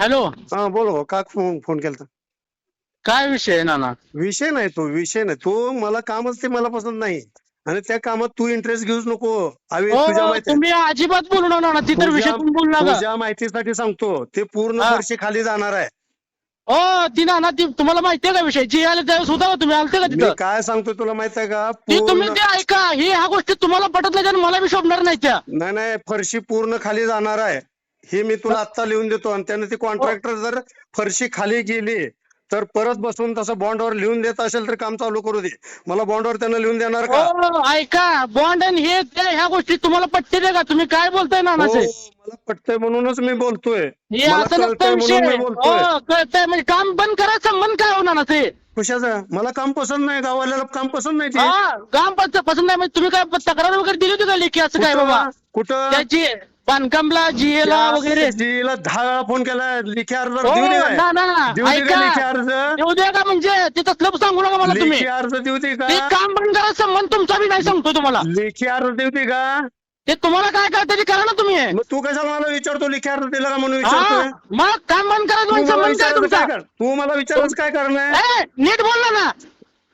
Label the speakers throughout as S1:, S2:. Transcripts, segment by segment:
S1: Hello.
S2: हा बोलो का फोन फोन केलता.
S1: काय विषय आहे नाना?
S2: विषय नाही तो विषय नाही. तो मला कामच ते मला पसंत नाही. आणि त्या कामात तू इंटरेस्ट घेऊच नको तुझ्या
S1: हो
S2: माहिती
S1: तुम्ही अजिबात बोलू नका नाना ती तर विषय तुम्ही बोलू नका.
S2: तुझ्या माहितीसाठी सांगतो ते पूर्ण
S1: हा.
S2: वर्षी खाली जाणार आहे.
S1: हो ती नाना ती तुम्हाला माहितीये का विषय? जी आले त्यावेळेस होता का तुम्ही? आलते का
S2: मी
S1: तिथं?
S2: काय सांगतो तुला माहीत आहे का?
S1: ती तुम्ही
S2: पूर्ण
S1: ते ऐका ही ह्या गोष्टी तुम्हाला पटत नाही आणि मला बी शोभणार नाही त्या.
S2: नाही नाही फरशी पूर्ण खाली जाणार आहे. हे मी तुला आत्ता लिहून देतो आणि त्याने ती कॉन्ट्रॅक्टर जर फरशी खाली गेली तर परत बसून तसं बॉन्डवर लिहून देत असेल तर काम चालू करू दे. मला बॉन्डवर त्यांना लिहून देणार का?
S1: हो ऐका बॉन्ड आणि हे त्या ह्या गोष्टी तुम्हाला पटते का? तुम्ही काय बोलताय
S2: हो,
S1: नानाचे
S2: मला पटतंय म्हणूनच मी बोलतोय.
S1: हे
S2: मला
S1: असं
S2: कळतंय
S1: नसतं विषय.
S2: म्हणून मी बोलतोय.
S1: हो कळतंय. म्हणजे काम बंद करा संबंध काय हो नानाचे
S2: कशाचं मला काम पसंत नाही गावाला काम पसंत नाही ते.
S1: हा काम पस- पसंत नाही. म्हणजे तुम्ही काय तक्रार वगैरे दिली होती का लेखी? असं काय बाबा?
S2: कुठं?
S1: त्याची बांधकामला जीएला वगैरे.
S2: जीला दहा वेळा फोन केला लेखी अर्ज
S1: हो
S2: देऊ दे काय?
S1: ना ना
S2: देऊ दे का
S1: ऐका
S2: लेखी अर्ज?
S1: येऊ द्या का म्हणजे? ते तसलं सांगू नका मला तुम्ही.
S2: लेखी अर्ज देऊ दे का?
S1: काम बंद करा संबंध तुमचा बी नाही सांगतो तुम्हाला.
S2: लेखी अर्ज देऊ दे का?
S1: ते तुम्हाला काय कळतं ते करा ना तुम्ही.
S2: मग तू कशाला मला विचारतो लेखी अर्ज दिला का म्हणून
S1: हा
S2: विचारतोय?
S1: मग काम बंद करा
S2: तू
S1: दोन
S2: मला
S1: संबंध काय
S2: विचारायचं
S1: तुमचा?
S2: काय कर? तू मला विचारायचं काय कारण आहे
S1: ए, नीट बोल ना ना.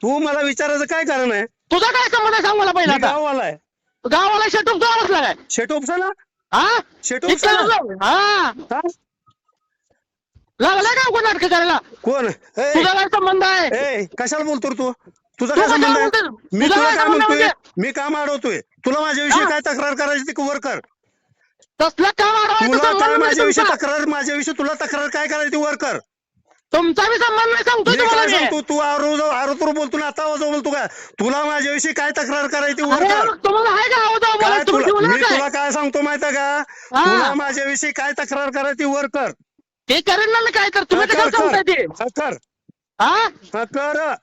S2: तू मला विचारायचं काय कारण आहे
S1: तुझा काय संबंध आहे सांग मला पहिला
S2: मी
S1: आता.
S2: गाववाला आहे.
S1: गावाला शेटून तो आवाज लागाय
S2: शेट उपसाला
S1: हा
S2: शेट उपसाला
S1: लागलं? हा
S2: हा?
S1: लागलाय का कोण नाटक करायला
S2: कोण ए,
S1: तुझा काय संबंध आहे
S2: ए कशाला बोलतो रे तू तुझा काय संबंध आहे
S1: बोलतोय?
S2: मी
S1: तुझा
S2: तुला
S1: काय
S2: काय
S1: संबंध
S2: म्हणतोय
S1: म्हणजे?
S2: मी काम अडवतोय तुला माझ्याविषयी
S1: हा.
S2: काय तक्रार करायची ती वर कर
S1: तसलं काम
S2: तुला काय माझ्याविषयी. तक्रार माझ्याविषयी तुला तक्रार काय करायची ती वर कर
S1: तुमचा बी संबंध नाही सांगतो
S2: मी
S1: तुम्हाला मी.
S2: सांगतो? तू आरो आरोतूर बोलतो ना आता आवाज बोलतो का? तुला माझ्याविषयी काय तक्रार करायची
S1: अरे
S2: कर
S1: तुम्हाला आहे का आवाज आवाज?
S2: काय
S1: तुम्ही
S2: तुला
S1: ठेवलं
S2: मी
S1: काय?
S2: तुला काय सांगतो माहितीये का?
S1: हा.
S2: तुला माझ्याविषयी काय तक्रार करायची वर कर.
S1: ते करेन ना मी काय तर. तुम्ही
S2: हा,
S1: कशाला
S2: कर,
S1: सांगताय ते?
S2: कर. हा, कर.
S1: हा?
S2: हा, कर.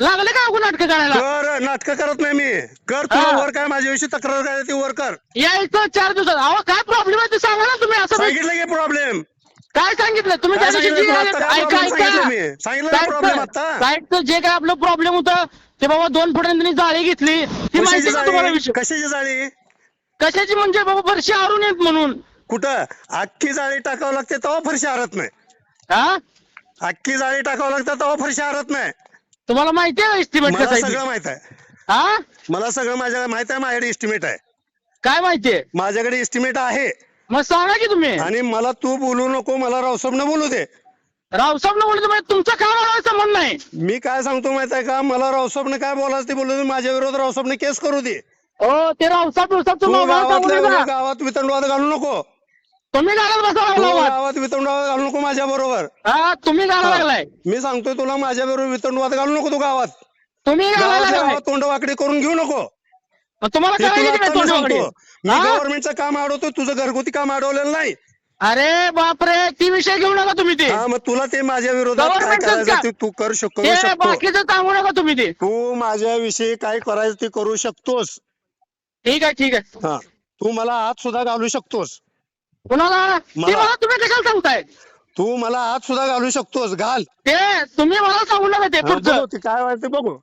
S1: लागले का अगो नाटक करायला?
S2: कर. नाटक करत नाही मी. कर तुला
S1: हा.
S2: वर काय माझ्याविषयी तक्रार करायची वर कर.
S1: यायचं चार दिवसात. अहो काय प्रॉब्लेम आहे ते सांगा ना तुम्ही असं
S2: सांगितलं की प्रॉब्लेम
S1: काय सांगितलं? तुम्ही
S2: काय
S1: त्या दिवशी
S2: सांगितलं आता काय
S1: ऐका
S2: problem सांगितलं
S1: ऐका.
S2: मी? सांगितलं ना problem आता?
S1: साईडचं साईडचं जे काय आपलं प्रॉब्लेम होतं ते बाबा दोन फुटांनी जाळी घेतली. ती माहिती
S2: कशाची
S1: का तुम्हाला
S2: जाळी
S1: विषय?
S2: कशाची जाळी?
S1: कशाची म्हणजे बाबा फरशी आरून येत म्हणून.
S2: कुठं? अख्खी जाळी टाकावं लागते तेव्हा फरशी हरत नाही.
S1: हा?
S2: अख्खी जाळी टाकावं लागतं तेव्हा फरशी हरत नाही.
S1: तुम्हाला माहिती आहे एस्टिमेट
S2: मला
S1: कसं आहे
S2: सगळं? माहीत आहे.
S1: हा?
S2: मला सगळं माझ्या माहीत आहे माझ्याकडे एस्टिमेट आहे.
S1: काय माहितीये
S2: माझ्याकडे एस्टिमेट आहे.
S1: मग सांगा की तुम्ही.
S2: आणि मला तू बोलू नको मला रावसाबनं बोलू दे.
S1: रावसाहेब बोलतो म्हणजे तुमचा काय संबंध नाही?
S2: मी काय सांगतो माहीत आहे का? मला रावसाबनं काय बोलायचं ते बोलू दे माझ्या विरोधात रावसाबने केस करू दे.
S1: हो ते रावसाहेब रावसाहेब
S2: तू गावातल्या. गावात वितंडवाद घालू नको.
S1: तुम्ही घालायला बसा
S2: तू
S1: लागला
S2: गावात वितंडवाद घालू नको माझ्या बरोबर.
S1: हा तुम्ही घालायला लागलाय.
S2: मी सांगतोय तुला माझ्या बरोबर वितंडवाद घालू नको तू गावात.
S1: तुम्ही घालायला
S2: गावातल्या
S1: लागलाय.
S2: गावात तोंड वाकडी करून घेऊ नको.
S1: तुम्हाला
S2: तुला
S1: करायची काय
S2: आता मी
S1: तोंडवाकडी?
S2: सांगतो. मी
S1: हा?
S2: गव्हर्नमेंटचं काम अडवतो तुझं घरगुती काम अडवलेलं नाही.
S1: अरे बापरे ती विषय घेऊ नका तुम्ही ते.
S2: हा मग तुला ते माझ्या विरोधात काय
S1: Government चं
S2: करायचं
S1: का?
S2: ते तू करू शक- करू
S1: ते
S2: शकतो.
S1: बाकीचं सांगू नका तुम्ही ते.
S2: तू माझ्याविषयी काय करायचं ते करू शकतोस.
S1: ठीक आहे ठीक आहे.
S2: हा तू मला हात सुद्धा घालू शकतोस.
S1: कुणाला? ते
S2: मला-
S1: मला तुम्ही कशाला सांगताय?
S2: तू मला हात सुद्धा घालू शकतोस घाल.
S1: ते तुम्ही मला सांगू नका ते
S2: हा,
S1: पुढचं.
S2: बघू ते काय व्हायचं ते बघू.